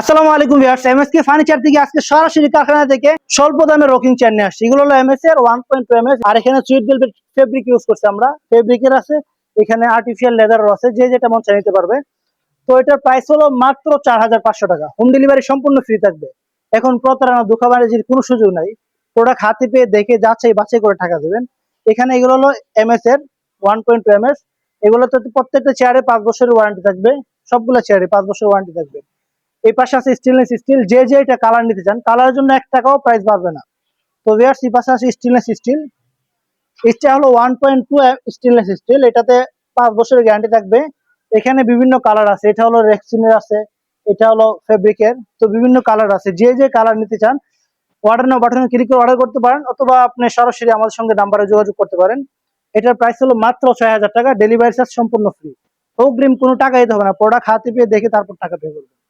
আসসালামু আলাইকুম viewers MSK furniture থেকে আজকে সরাসরি কারখানা থেকে স্বল্প দামে রকিং চেয়ার নিয়ে আসছি। এগুলো হলো এমএস এর ওয়ান পয়েন্ট টু এমএস আর এখানে সুইট ভেলভেট ফেব্রিক ইউজ করছি আমরা। ফেব্রিকের আছে, এখানে আর্টিফিশিয়াল লেদার আছে, যে যেটা মন চাই নিতে পারবে। তো এটার প্রাইস হলো মাত্র চার হাজার পাঁচশো টাকা। হোম ডেলিভারি সম্পূর্ণ ফ্রি থাকবে। এখন প্রতারণা দুঃখাবাজির কোনো সুযোগ নাই। প্রোডাক্ট হাতে পেয়ে দেখে, যাচাই বাছাই করে টাকা দেবেন। এখানে এগুলো হলো এমএস এর ওয়ান পয়েন্ট টু এমএস এগুলোতে প্রত্যেকটা চেয়ারে পাঁচ বছরের ওয়ারেন্টি থাকবে। সবগুলো চেয়ারে পাঁচ বছরের ওয়ারেন্টি থাকবে। এই পাশে আছে স্টেনলেস স্টিল যে যে এটা কালার নিতে চান কালারের জন্য এক টাকাও প্রাইস বাড়বে না। তো ভিয়ার্স এই পাশে আছে স্টেনলেস স্টিল এটা হলো one point two stainless steel এটাতে পাঁচ বছরের গ্যারান্টি থাকবে। এখানে বিভিন্ন কালার আছে, এটা হলো রেক্সিনের আছে, এটা হলো ফেব্রিকের তো বিভিন্ন কালার আছে। যে যে কালার নিতে চান অর্ডার নাও বাটনে ক্লিক করে অর্ডার করতে পারেন, অথবা আপনি সরাসরি আমাদের সঙ্গে নাম্বারে যোগাযোগ করতে পারেন। এটার প্রাইস হলো মাত্র ছয় হাজার টাকা ডেলিভারি চার্জ সম্পূর্ণ ফ্রি অগ্রিম কোনো টাকা দিতে হবে না প্রোডাক্ট হাতে পেয়ে দেখে তারপর টাকা পে করবেন।